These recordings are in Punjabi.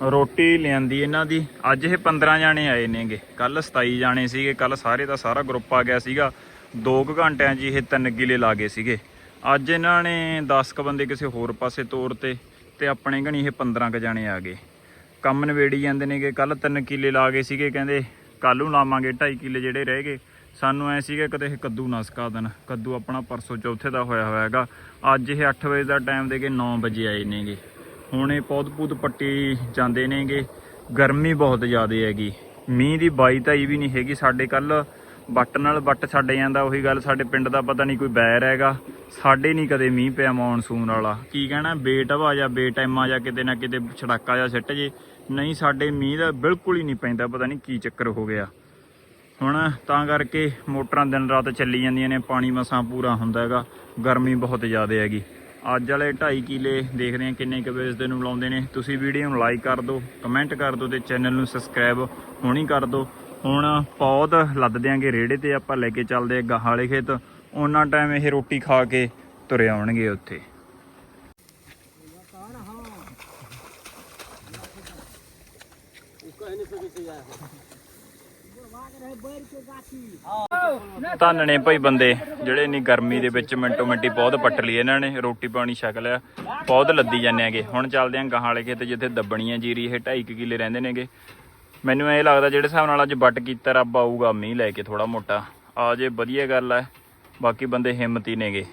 ਰੋਟੀ ਲਿਆਂਦੀ ਇਹਨਾਂ ਦੀ। ਅੱਜ ਇਹ 15 ਜਾਣੇ ਆਏ ਨੇਗੇ। ਕੱਲ 27 ਜਾਣੇ ਸੀਗੇ। ਕੱਲ ਸਾਰੇ ਦਾ ਸਾਰਾ ਗਰੁੱਪ ਆ ਗਿਆ ਸੀਗਾ। 2 ਘੰਟਿਆਂ 'ਚ ਇਹ ਤਿੰਨ ਕਿਲੇ ਲਾ ਗਏ ਸੀਗੇ। ਅੱਜ ਇਹਨਾਂ ਨੇ 10 ਕ ਬੰਦੇ ਕਿਸੇ ਹੋਰ ਪਾਸੇ ਤੋਰ ਤੇ ਤੇ ਆਪਣੇ ਘਣੀ ਇਹ 15 ਕ ਜਾਣੇ ਆ ਗਏ। ਕੰਮ ਨਵੇੜੀ ਜਾਂਦੇ ਨੇਗੇ। ਕੱਲ ਤਿੰਨ ਕਿਲੇ ਲਾ ਗਏ ਸੀਗੇ। ਕਹਿੰਦੇ ਕੱਲ ਨੂੰ ਲਾਵਾਂਗੇ 2.5 ਕਿਲੇ ਜਿਹੜੇ ਰਹਿ ਗਏ। ਸਾਨੂੰ ਐ ਸੀਗਾ ਕਦੇ ਇਹ ਕੱਦੂ ਨਾ ਸਕਾ ਦੇਣ। ਕੱਦੂ ਆਪਣਾ ਪਰਸੋਂ ਚੌਥੇ ਦਾ ਹੋਇਆ ਹੋਇਆ ਹੈਗਾ। ਅੱਜ ਇਹ 8 ਵਜੇ ਦਾ ਟਾਈਮ ਦੇ ਕੇ 9 ਵਜੇ ਆਏ ਨੇਗੇ। ਹੁਣ ਇਹ ਪੌਦ ਪੂਦ ਪੱਟੀ ਜਾਂਦੇ ਨੇਗੇ। ਗਰਮੀ ਬਹੁਤ ਜ਼ਿਆਦਾ ਹੈਗੀ। ਮੀਂਹ ਦੀ ਬਾਈ ਤਾਂ ਇਹ ਵੀ ਨਹੀਂ ਹੈਗੀ ਸਾਡੇ ਕੱਲ। ਬੱਟ ਨਾਲ ਬੱਟ ਛੱਡ ਜਾਂਦਾ, ਉਹੀ ਗੱਲ ਸਾਡੇ ਪਿੰਡ ਦਾ ਪਤਾ ਨਹੀਂ ਕੋਈ ਬੈਰ ਹੈਗਾ। ਸਾਡੇ ਨਹੀਂ ਕਦੇ ਮੀਂਹ ਪਿਆ ਮੌਨਸੂਨ ਵਾਲਾ। ਕੀ ਕਹਿਣਾ, ਬੇਟਵਾ ਜਾਂ ਬੇਟਾਈਮਾ ਜਾਂ ਕਿਤੇ ਨਾ ਕਿਤੇ ਛੜਾਕਾ ਜਾਂ ਸਿੱਟ ਜੇ। ਨਹੀਂ, ਸਾਡੇ ਮੀਂਹ ਦਾ ਬਿਲਕੁਲ ਹੀ ਨਹੀਂ ਪੈਂਦਾ, ਪਤਾ ਨਹੀਂ ਕੀ ਚੱਕਰ ਹੋ ਗਿਆ। ਹੁਣ ਤਾਂ ਕਰਕੇ ਮੋਟਰਾਂ ਦਿਨ ਰਾਤ ਚੱਲੀ ਜਾਂਦੀਆਂ ਨੇ, ਪਾਣੀ ਮਸਾਂ ਪੂਰਾ ਹੁੰਦਾ ਹੈਗਾ। ਗਰਮੀ ਬਹੁਤ ਜ਼ਿਆਦਾ ਹੈਗੀ। ਅੱਜ ਵਾਲੇ 2.5 ਕਿਲੇ ਦੇਖਦੇ ਆ ਕਿੰਨੇ ਕੁ ਵੇਚਦੇ ਨੂੰ ਲਾਉਂਦੇ ਨੇ। ਤੁਸੀਂ ਵੀਡੀਓ ਨੂੰ ਲਾਈਕ ਕਰ ਦਿਓ ਕਮੈਂਟ ਕਰ ਦਿਓ ਤੇ ਚੈਨਲ ਨੂੰ ਸਬਸਕ੍ਰਾਈਬ ਹੁਣੀ ਕਰ ਦਿਓ। ਹੁਣ ਪੌਦ ਲੱਦ ਦਿਆਂਗੇ ਰੇੜੇ ਤੇ, ਆਪਾਂ ਲੈ ਕੇ ਚੱਲਦੇ ਆ ਗਾਹਾਂ ਵਾਲੇ ਖੇਤ। ਉਹਨਾਂ ਟਾਈਮ ਇਹ ਰੋਟੀ ਖਾ ਕੇ ਤੁਰੇ ਆਉਣਗੇ ਉੱਥੇ। ਧੰਨ ਨੇ ਭਾਈ ਬੰਦੇ, ਜਿਹੜੇ ਇੰਨੀ ਗਰਮੀ ਦੇ ਵਿੱਚ ਮਿੰਟੋ ਮਿੰਟੀ ਬਹੁਤ ਪੱਟ ਲਈ ਇਹਨਾਂ ਨੇ, ਰੋਟੀ ਪਾਣੀ ਛਕ ਲਿਆ, ਬਹੁਤ ਲੱਦੀ ਜਾਂਦੇ ਆਗੇ ਹੁਣ ਚੱਲਦੇ ਆਂ ਗਾਹਾਂ ਵਾਲੇ ਖੇਤ ਜਿੱਥੇ ਦੱਬਣੀ ਆ ਜੀਰੀ, ਇਹ 2.5 ਕਿੱਲੇ ਰਹਿੰਦੇ ਨੇਗੇ। ਮੈਨੂੰ ਇਹ ਲੱਗਦਾ ਜਿਹੜੇ ਹਿਸਾਬ ਨਾਲ ਅੱਜ ਵੱਟ ਕੀਤਾ, ਰੱਬ ਆਊਗਾ, ਮੀਂਹ ਲੈ ਕੇ ਥੋੜਾ ਮੋਟਾ। ਆ ਜੇ ਵਧੀਆ ਗੱਲ ਹੈ ਬਾਕੀ ਬੰਦੇ ਹਿੰਮਤੀ ਨੇਗੇ।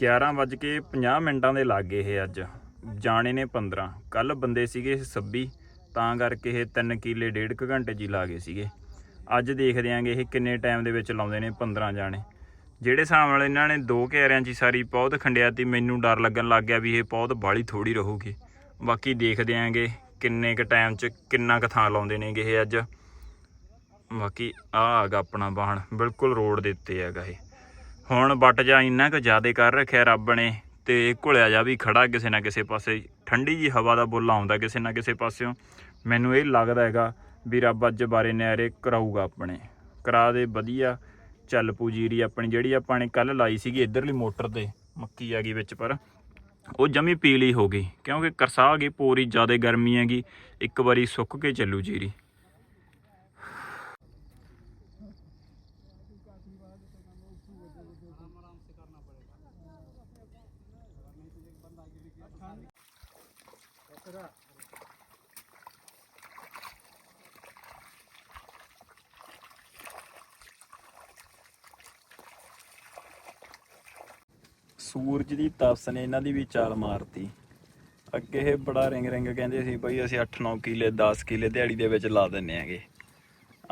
ਗਿਆਰਾਂ ਵੱਜ ਕੇ 50 ਮਿੰਟਾਂ ਦੇ ਲਾਗੇ ਇਹ ਅੱਜ। ਜਾਣੇ ਨੇ 15 ਕੱਲ ਬੰਦੇ ਸੀਗੇ 26 ਤਾਂ ਕਰਕੇ ਇਹ 3 ਕਿੱਲੇ ਡੇਢ ਕੁ ਘੰਟੇ ਜੀ ਲਾ ਗਏ ਸੀਗੇ। ਅੱਜ ਦੇਖਦੇ ਆਂਗੇ ਇਹ ਕਿੰਨੇ ਟਾਈਮ ਦੇ ਵਿੱਚ ਲਾਉਂਦੇ ਨੇ 15 ਜਾਣੇ। ਜਿਹੜੇ ਹਿਸਾਬ ਨਾਲ ਇਹਨਾਂ ਨੇ ਦੋ ਘੇਰਿਆਂ 'ਚ ਹੀ ਸਾਰੀ ਪੌਦ ਖੰਡਿਆ ਤੀ ਮੈਨੂੰ ਡਰ ਲੱਗਣ ਲੱਗ ਗਿਆ ਵੀ ਇਹ ਪੌਦ ਬਾਲੀ ਥੋੜੀ ਰਹੂਗੀ। ਬਾਕੀ ਦੇਖਦੇ ਆਂਗੇ ਕਿੰਨੇ ਕ ਟਾਈਮ 'ਚ ਕਿੰਨਾ ਕੁ ਥਾਂ ਲਾਉਂਦੇ ਨੇਗੇ ਇਹ ਅੱਜ? ਬਾਕੀ ਆ ਹੈਗਾ ਆਪਣਾ ਵਾਹਣ ਬਿਲਕੁਲ ਰੋਡ ਦੇ ਉੱਤੇ ਹੈਗਾ ਇਹ। ਹੁਣ ਵੱਟ ਜਾ ਇੰਨਾ ਕੁ ਜ਼ਿਆਦਾ ਕਰ ਰੱਖਿਆ ਰੱਬ ਨੇ ਤੇ ਘੁਲਿਆ ਜਾ ਵੀ ਖੜਾ ਕਿਸੇ ਨਾ ਕਿਸੇ ਪਾਸੇ। ਠੰਡੀ ਜੀ ਹਵਾ ਦਾ ਬੁੱਲ ਆਉਂਦਾ ਕਿਸੇ ਨਾ ਕਿਸੇ ਪਾਸਿਓਂ। ਮੈਨੂੰ ਇਹ ਲੱਗਦਾ ਹੈਗਾ ਵੀ ਰੱਬ ਅੱਜ ਬਾਰੇ ਨਿਆਰੇ ਕਰਾਊਗਾ ਆਪਣੇ। ਕਰਾ ਦੇ, ਵਧੀਆ। ਚੱਲ ਪੂ ਜੀਰੀ ਆਪਣੀ, ਜਿਹੜੀ ਆਪਾਂ ਨੇ ਕੱਲ ਲਾਈ ਸੀਗੀ ਇਧਰਲੀ ਮੋਟਰ ਤੇ, ਮੱਕੀ ਆ ਗਈ ਵਿੱਚ ਪਰ। ਉਹ ਜਮੀ ਪੀਲੀ ਹੋ ਗਈ, ਕਿਉਂਕਿ ਕਰਸਾ ਗਈ, ਪੂਰੀ ਜ਼ਿਆਦਾ ਗਰਮੀ ਹੈਗੀ, ਇੱਕ ਵਾਰੀ ਸੁੱਕ ਕੇ ਚੱਲੂ ਜੀਰੀ। ਸੂਰਜ ਦੀ ਤਪਸ ਨੇ ਇਹਨਾਂ ਦੀ ਵੀ ਚਾਲ ਮਾਰਤੀ। ਅੱਗੇ ਇਹ ਬੜਾ ਰਿੰਗ ਰਿੰਗ ਕਹਿੰਦੇ ਸੀ, ਬਈ ਅਸੀਂ 8-9 ਕਿਲੇ 10 ਕਿਲੇ ਦਿਹਾੜੀ ਦੇ ਵਿੱਚ ਲਾ ਦਿੰਨੇ ਆਂਗੇ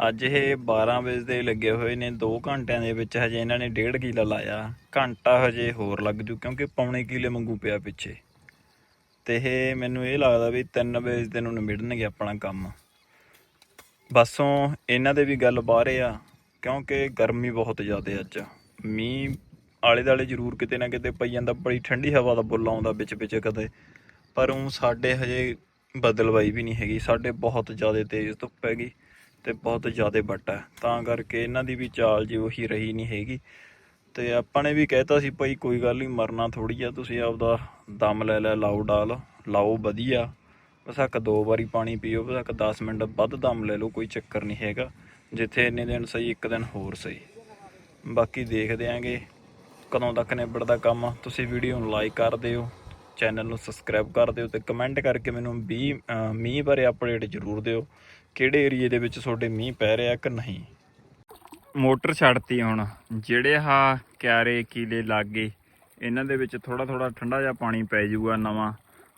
ਅੱਜ ਇਹ 12 ਵਜੇ ਦੇ ਲੱਗੇ ਹੋਏ ਨੇ 2 ਘੰਟਿਆਂ ਦੇ ਵਿੱਚ ਹਜੇ ਇਹਨਾਂ ਨੇ 1.5 ਕਿਲਾ ਲਾਇਆ। ਘੰਟਾ ਹਜੇ ਹੋਰ ਲੱਗ ਜੂ, ਕਿਉਂਕਿ ਪੌਣੇ ਕਿਲੇ ਮੰਗੂ ਪਿਆ ਪਿੱਛੇ। ਤੇ ਇਹ ਮੈਨੂੰ ਇਹ ਲੱਗਦਾ ਵੀ 3 ਵਜੇ ਦੇ ਨੂੰ ਨਿਬੜਨਗੇ ਆਪਣਾ ਕੰਮ। ਬਸੋਂ ਇਹਨਾਂ ਦੇ ਵੀ ਗੱਲ ਬਾਹਰ ਆ, ਕਿਉਂਕਿ ਗਰਮੀ ਬਹੁਤ ਜ਼ਿਆਦਾ ਅੱਜ। ਮੀਂਹ ਆਲੇ ਦਾਲੇ ਜ਼ਰੂਰ ਕਿਤੇ ਨਾ ਕਿਤੇ ਪਈ ਜਾਂਦਾ, ਬੜੀ ਠੰਡੀ ਹਵਾ ਦਾ ਬੁੱਲ ਆਉਂਦਾ ਵਿੱਚ ਵਿੱਚ ਕਦੇ। ਪਰ ਉਹ ਸਾਡੇ ਹਜੇ ਬਦਲਵਾਈ ਵੀ ਨਹੀਂ ਹੈਗੀ, ਸਾਡੇ ਬਹੁਤ ਜ਼ਿਆਦਾ ਤੇਜ਼ ਧੁੱਪ ਹੈਗੀ ਤੇ ਬਹੁਤ ਜ਼ਿਆਦਾ ਵੱਟਾ ਤਾਂ ਕਰਕੇ ਇਹਨਾਂ ਦੀ ਵੀ ਚਾਲ ਜੀ ਉਹੀ ਰਹੀ ਨਹੀਂ ਹੈਗੀ। ਤੇ ਆਪਾਂ ਨੇ ਵੀ ਕਹਿਤਾ ਸੀ, ਭਾਈ ਕੋਈ ਗੱਲ ਨਹੀਂ ਮਰਨਾ ਥੋੜੀ ਆ, ਤੁਸੀਂ ਆਪਦਾ ਦਮ ਲੈ ਲੈ, ਲਾਓ ਡਾਲ, ਲਾਓ ਵਧੀਆ। ਬਸ ਹੱਕ ਦੋ ਵਾਰੀ ਪਾਣੀ ਪੀਓ ਬਸਕ 10 ਮਿੰਟ ਵੱਧ ਦਮ ਲੈ ਲਓ, ਕੋਈ ਚੱਕਰ ਨਹੀਂ ਹੈਗਾ। ਜਿੱਥੇ ਇੰਨੇ ਦਿਨ ਸਹੀ, ਇੱਕ ਦਿਨ ਹੋਰ ਸਹੀ। ਬਾਕੀ ਦੇਖਦੇ ਆਂਗੇ। ਕਦੋਂ ਤੱਕ ਨਿਬੜਦਾ ਕੰਮ, ਤੁਸੀਂ ਵੀਡੀਓ ਨੂੰ ਲਾਈਕ ਕਰ ਦਿਓ ਚੈਨਲ ਨੂੰ ਸਬਸਕ੍ਰਾਈਬ ਕਰ ਦਿਓ ਤੇ ਕਮੈਂਟ ਕਰਕੇ ਮੈਨੂੰ 20 ਮੀਂਹ ਬਾਰੇ ਅਪਡੇਟ ਜ਼ਰੂਰ ਦਿਓ, ਕਿਹੜੇ ਏਰੀਏ ਦੇ ਵਿੱਚ ਤੁਹਾਡੇ ਮੀਂਹ ਪੈ ਰਿਹਾ ਕਿ ਨਹੀਂ? ਮੋਟਰ ਛੱਡਤੀ ਹੁਣ, ਜਿਹੜੇ ਆਹ ਕਿਆਰੇ, ਕੀਲੇ ਲੱਗ, ਇਹਨਾਂ ਦੇ ਵਿੱਚ ਥੋੜਾ ਥੋੜਾ ਠੰਡਾ ਜਿਹਾ ਪਾਣੀ ਪੈ ਜਾਊਗਾ ਨਵਾਂ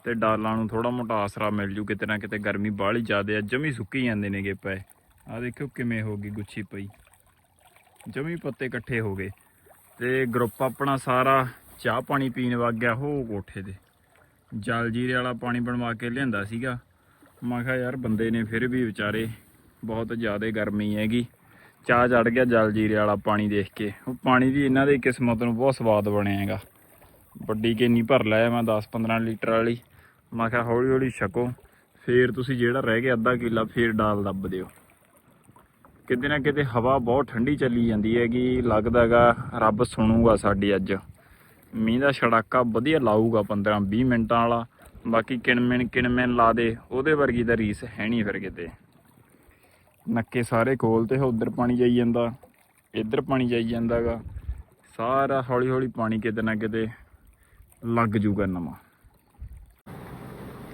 ਤੇ ਡਾਲਾਂ ਨੂੰ ਥੋੜਾ ਮੋਟਾ ਆਸਰਾ ਮਿਲ ਜੂ, ਕਿਤੇ ਨਾ ਕਿਤੇ ਗਰਮੀ ਬਾਹਲੀ ਜ਼ਿਆਦਾ ਆ, ਜਮੀ ਸੁੱਕੀ ਜਾਂਦੇ ਨੇਗੇ ਪਏ। ਆ ਦੇਖਿਓ ਕਿਵੇਂ ਹੋ ਗਈ ਗੁੱਛੀ ਪਈ। ਜਮੀ ਪੱਤੇ ਇਕੱਠੇ ਹੋ ਗਏ। ਤੇ ਗਰੁੱਪ ਆਪਣਾ ਸਾਰਾ ਚਾਹ ਪਾਣੀ ਪੀਣ ਵਗ ਗਿਆ ਹੋ ਕੋਠੇ ਤੇ। ਜਲ ਜੀਰੇ ਵਾਲਾ ਪਾਣੀ ਬਣਵਾ ਕੇ ਲਿਆਂਦਾ ਸੀਗਾ। ਮੈਂ ਕਿਹਾ, ਯਾਰ, ਬੰਦੇ ਨੇ ਫਿਰ ਵੀ ਵਿਚਾਰੇ ਬਹੁਤ ਜ਼ਿਆਦਾ ਗਰਮੀ ਹੈਗੀ। ਚਾਹ ਚੜ ਗਿਆ ਜਲ ਜੀਰੇ ਵਾਲਾ ਪਾਣੀ ਦੇਖ ਕੇ। ਉਹ ਪਾਣੀ ਦੀ ਇਹਨਾਂ ਦੀ ਕਿਸਮਤ ਨੂੰ ਬਹੁਤ ਸਵਾਦ ਬਣਿਆ ਹੈਗਾ। ਵੱਡੀ ਕੇਨੀ ਭਰ ਲਿਆ ਮੈਂ 10-15 ਲੀਟਰ ਵਾਲੀ। ਮੈਂ ਕਿਹਾ ਹੌਲੀ ਹੌਲੀ ਛਕੋ। ਫੇਰ ਤੁਸੀਂ ਜਿਹੜਾ ਰਹਿ ਗਿਆ ਅੱਧਾ ਕਿੱਲਾ ਫੇਰ ਡਾਲ ਦੱਬ ਦਿਓ। ਕਿਤੇ ਨਾ ਕਿਤੇ ਹਵਾ ਬਹੁਤ ਠੰਡੀ ਚੱਲੀ ਜਾਂਦੀ ਹੈਗੀ ਲੱਗਦਾ ਹੈਗਾ ਰੱਬ ਸੁਣੂਗਾ ਸਾਡੀ ਅੱਜ। ਮੀਂਹ ਦਾ ਛੜਾਕਾ ਵਧੀਆ ਲਾਊਗਾ 15-20 ਮਿੰਟਾਂ ਵਾਲਾ, ਬਾਕੀ ਕਿਣਮਿਣ ਕਿਣਮਿਣ ਲਾ ਦੇ, ਉਹਦੇ ਵਰਗੀ ਤਾਂ ਰੀਸ ਹੈ ਨਹੀਂ ਫਿਰ ਕਿਤੇ। ਨੱਕੇ ਸਾਰੇ ਖੋਲ ਤੇ ਉਧਰ ਪਾਣੀ ਜਾਈ ਜਾਂਦਾ, ਇੱਧਰ ਪਾਣੀ ਜਾਈ ਜਾਂਦਾਗਾ, ਸਾਰਾ ਹੌਲੀ ਹੌਲੀ ਪਾਣੀ ਕਿਤੇ ਨਾ ਕਿਤੇ ਲੱਗ ਜੂਗਾ ਨਵਾਂ।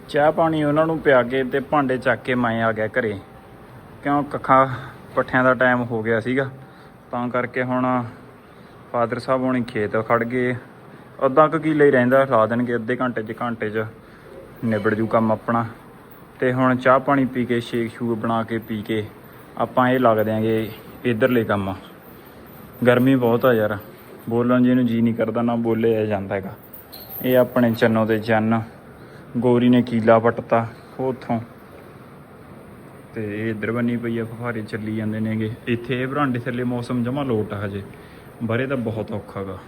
ਚਾਹ ਪਾਣੀ ਉਹਨਾਂ ਨੂੰ ਪਿਆ ਕੇ ਤੇ ਭਾਂਡੇ ਚੱਕ ਕੇ ਮੈਂ ਆ ਗਿਆ ਘਰੇ। ਕਿਉਂ ਕੱਖਾਂ ਪੱਠਿਆਂ ਦਾ ਟਾਈਮ ਹੋ ਗਿਆ ਸੀਗਾ। ਤਾਂ ਕਰਕੇ ਹੁਣ ਫਾਦਰ ਸਾਹਿਬ ਹੁਣੀ ਖੇਤ ਖੜ ਗਏ। ਅੱਧਾ ਕੁ ਕਿੱਲੇ ਹੀ ਰਹਿੰਦਾ, ਲਾ ਦੇਣਗੇ ਅੱਧੇ ਘੰਟੇ 'ਚ ਘੰਟੇ 'ਚ ਨਿਬੜ ਜੂ ਕੰਮ ਆਪਣਾ। ਤੇ ਹੁਣ ਚਾਹ ਪਾਣੀ ਪੀ ਕੇ, ਸ਼ੇਕ ਸ਼ੂਕ ਬਣਾ ਕੇ ਪੀ ਕੇ ਆਪਾਂ ਇਹ ਲੱਗ ਦਿਆਂਗੇ ਇਧਰਲੇ ਕੰਮ। ਗਰਮੀ ਬਹੁਤ ਆ ਯਾਰ। ਬੋਲਣ ਜੀ ਨੂੰ ਜੀ ਨਹੀਂ ਕਰਦਾ, ਨਾ ਬੋਲੇ ਜਾਂਦਾ ਹੈਗਾ। ਇਹ ਆਪਣੇ ਚੰਨੋ ਦੇ ਚੰਨ ਗੋਰੀ ਨੇ ਕੀਲਾ ਪੱਟਤਾ ਉਥੋਂ। ਤੇ ਇਹ ਇਧਰ ਬੰਨੀ ਪਈ ਆ, ਫੁਹਾਰੇ ਚੱਲੀ ਜਾਂਦੇ ਨੇਗੇ ਇੱਥੇ ਇਹ ਬਰਾਂਡੇ ਥੱਲੇ ਮੌਸਮ ਜਮਾ ਲੋਟ ਆ ਹਜੇ। ਬਰੇ ਤਾਂ ਬਹੁਤ ਔਖਾ ਗਾ।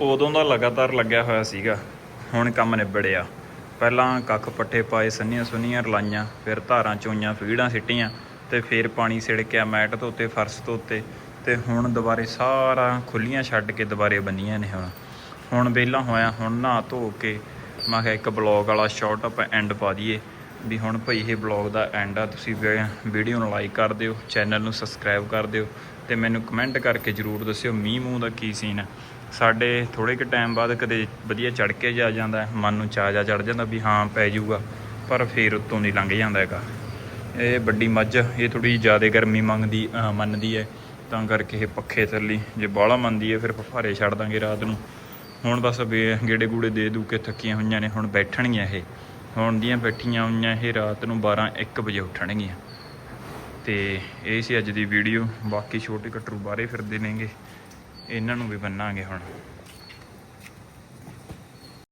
ਉਦੋਂ ਦਾ ਲਗਾਤਾਰ ਲੱਗਿਆ ਹੋਇਆ ਸੀਗਾ, ਹੁਣ ਕੰਮ ਨਿਬੜਿਆ। ਪਹਿਲਾਂ ਕੱਖ ਪੱਠੇ ਪਾਏ, ਸੰਨੀਆਂ ਸੁੰਨੀਆਂ, ਰਲਾਈਆਂ, ਫਿਰ ਧਾਰਾਂ ਚੋਈਆਂ, ਫੀੜਾਂ ਸਿੱਟੀਆਂ ਤੇ ਫਿਰ ਪਾਣੀ ਛਿੜਕਿਆ ਮੈਟ ਧੋਤੇ, ਫਰਸ਼ ਧੋਤੇ ਤੇ ਹੁਣ ਦੁਬਾਰੇ ਸਾਰਾ ਖੁੱਲੀਆਂ ਛੱਡ ਕੇ ਦੁਬਾਰੇ ਬੰਨੀਆਂ ਨੇ ਹੁਣ। ਹੁਣ ਵਿਹਲਾ ਹੋਇਆ, ਹੁਣ ਨਹਾ ਧੋ ਕੇ ਮੈਂ ਕਿਹਾ ਇੱਕ ਬਲੌਗ ਵਾਲਾ ਸ਼ਾਰਟ ਆਪਾਂ ਐਂਡ ਪਾ ਦਈਏ। ਵੀ ਹੁਣ ਭਈ ਇਹ ਬਲੌਗ ਦਾ ਐਂਡ ਆ, ਤੁਸੀਂ ਵੀਡੀਓ ਨੂੰ ਲਾਈਕ ਕਰ ਦਿਓ ਚੈਨਲ ਨੂੰ ਸਬਸਕ੍ਰਾਈਬ ਕਰ ਦਿਓ ਤੇ ਮੈਨੂੰ ਕਮੈਂਟ ਕਰਕੇ ਜਰੂਰ ਦੱਸਿਓ ਮੀਂਹ ਮੂੰਹ ਦਾ ਕੀ ਸੀਨ ਹੈ ਸਾਡੇ ਥੋੜੇ ਕੁ ਟਾਈਮ ਬਾਅਦ ਕਦੇ ਵਧੀਆ ਚੜ ਕੇ ਜਾ ਜਾਂਦਾ ਮਨ ਨੂੰ ਚਾਹ ਜਾ ਚੜ ਜਾਂਦਾ ਵੀ ਹਾਂ ਪੈ ਜਾਊਗਾ, ਪਰ ਫੇਰ ਉੱਤੋਂ ਦੀ ਲੰਘ ਜਾਂਦਾ ਹੈਗਾ। ਇਹ ਵੱਡੀ ਮੱਝ, ਇਹ ਥੋੜੀ ਜ਼ਿਆਦਾ ਗਰਮੀ ਮੰਗਦੀ ਮੰਨਦੀ ਹੈ, ਤਾਂ ਕਰਕੇ ਇਹ ਪੱਖੇ ਥੱਲੇ ਜੇ ਬਾਹਲਾ ਮੰਨਦੀ ਹੈ, ਫਿਰ ਫੁਹਾਰੇ ਛੱਡ ਦਾਂਗੇ ਰਾਤ ਨੂੰ। ਹੁਣ ਬਸ ਬੇ ਗੇੜੇ ਗੂੜੇ ਦੇ ਦੂ ਕੇ ਥੱਕੀਆਂ ਹੋਈਆਂ ਨੇ, ਹੁਣ ਬੈਠਣਗੀਆਂ ਇਹ। ਹੁਣ ਦੀਆਂ ਬੈਠੀਆਂ ਹੋਈਆਂ ਇਹ ਰਾਤ ਨੂੰ 12 1 ਵਜੇ ਉੱਠਣਗੀਆਂ। ਤੇ ਇਹ ਸੀ ਅੱਜ ਦੀ ਵੀਡੀਓ ਬਾਕੀ ਛੋਟੇ ਕਟਰੂ ਬਾਹਰੇ ਫਿਰਦੇ ਨੇਗੇ। ਇਹਨਾਂ ਨੂੰ ਵੀ ਬੰਨਾਂਗੇ ਹੁਣ।